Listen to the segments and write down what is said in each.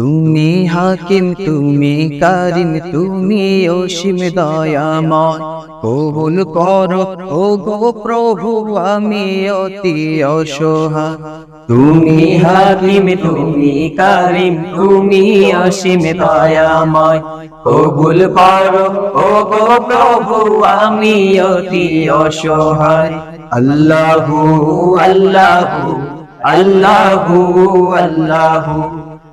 তুমি হাকিম তুমি কারিম তুমি অসীম দয়াময়। কবুল করো ও গো প্রভু আমি অতি অসহায়। তুমি হাকিম তুমি কারিম তুমি অসীম দয়াময়। কবুল করো ও গো প্রভু আমি অতি অসহায়। আল্লাহু আল্লাহু আল্লাহু আল্লাহু।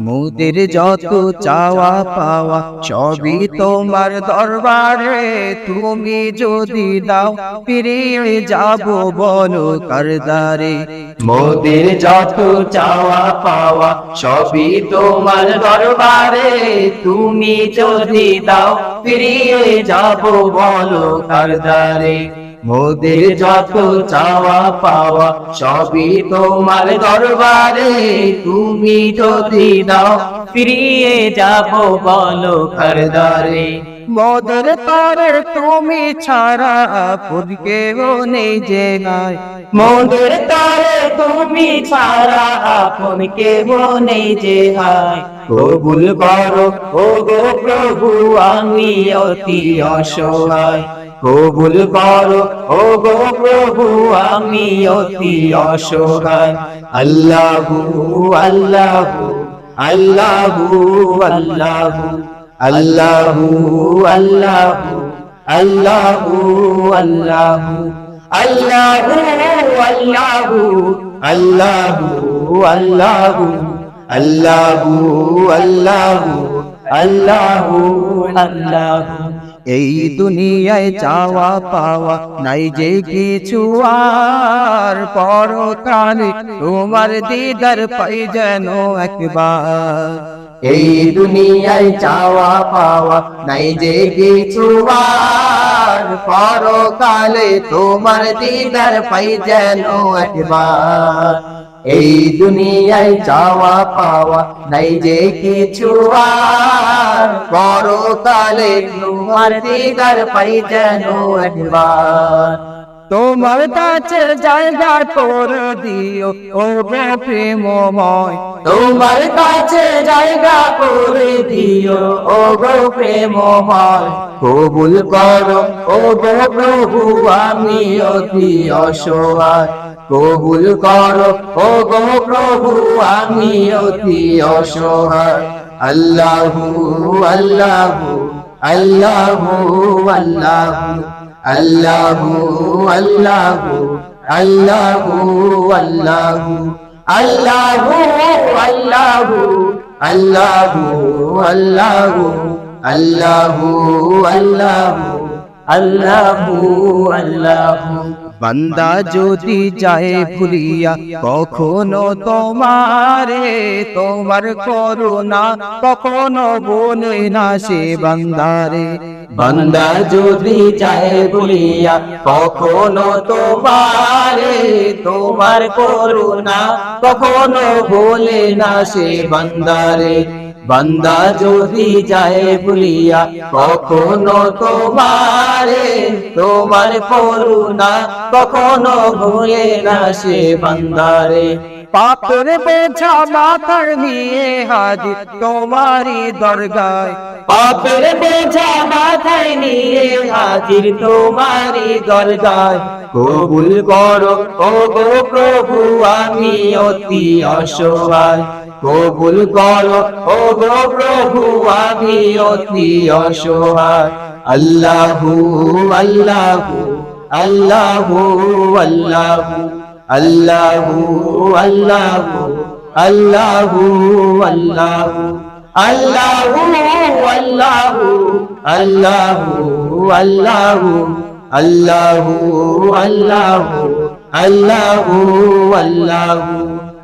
মোদের যত চাওয়া পাওয়া, সবই তোমার দরবারে। তুমি যদি দাও, ফিরিয়ে যাব বলো কারদারে মোদের যত চাওয়া পাওয়া, সবই তোমার দরবারে। তুমি যদি দাও, ফিরিয়ে যাব বলো কারদারে মোদের যত চাওয়া পাওয়া সবই তোমার দরবারে। তুমি যদি দাও ফিরিয়ে যাব বলো কারদারে। মোদের তারে তুমি ছাড়া আপন কেউ নেই যে গায় মোদের তারে তুমি ছাড়া আপন কেহ নেই যে হায় কবুল করো ও গো প্রভু আমি অতি অসহায়। কবুল করো ও গো প্রভু আমি অতি অসহায় আল্লাহু আল্লাহু আল্লাহু আল্লাহু আল্লাহু আল্লাহু আল্লাহু আল্লাহু আল্লাহু আল্লাহু আল্লাহু আল্লাহু আল্লাহু আল্লাহু আল্লাহু আল্লাহু এই দুনিয়ায় চাওয়া পাওয়া নাই যে কিছু আর। পরকালে তোমার দিদার পাই যেন একবার। এই দুনিয়ায় চাওয়া পাওয়া নাই যে কিছু আর। পরকালে তোমার দিদার পাই যেন একবার। এই দুনিয়ায় চাওয়া পাওয়া নাই যে কিছু পরকালে তোমার দিদার পাই যেন একবার। তোমার কাছে জায়গা করে দিও, ও প্রেমময় তোমার কাছে জায়গা করে দিও, ও গো প্রেমময় কবুল করো, ও গো প্রভু আমি কবুল করো ও গো প্রভু আমি অতি অসহায় আল্লাহু আল্লাহু আল্লাহু আল্লাহু আল্লাহু আল্লাহু আল্লাহু আল্লাহু আল্লাহু আল্লাহু আল্লাহু আল্লাহু আল্লাহু আল্লাহু আল্লাহু আল্লাহু বান্দা যদি যায় ভুলিয়া কখনো তোমারে তোমার করুণা কখনো বলে না সে বান্দারে। বান্দা যদি চায় ভুলিয়া কখনো তোমারে তোমার করুণা কখনো বলে না সে বান্দারে। বান্দা যদি যায় বলিয়া কখনো তোমারে তোমার করুণা কখনো ভুলে না সে বান্দারে। পাপের বেছা মাথার নিয়ে হাজির তোমারই দরগায়। পাপের বেজা মাথায় নিয়ে হাজির তোমারি দরগায়। কবুল করো ও গো প্রভু আমি অতি অসহায়। কবুল করো ও গো প্রভু আমি অতি অসহায় আল্লাহু আল্লাহু আল্লাহু আল্লাহু আল্লাহু আল্লাহু আল্লাহু আল্লাহু আল্লাহু আল্লাহু আল্লাহু আল্লাহু আল্লাহু আল্লাহু আল্লাহু আল্লাহু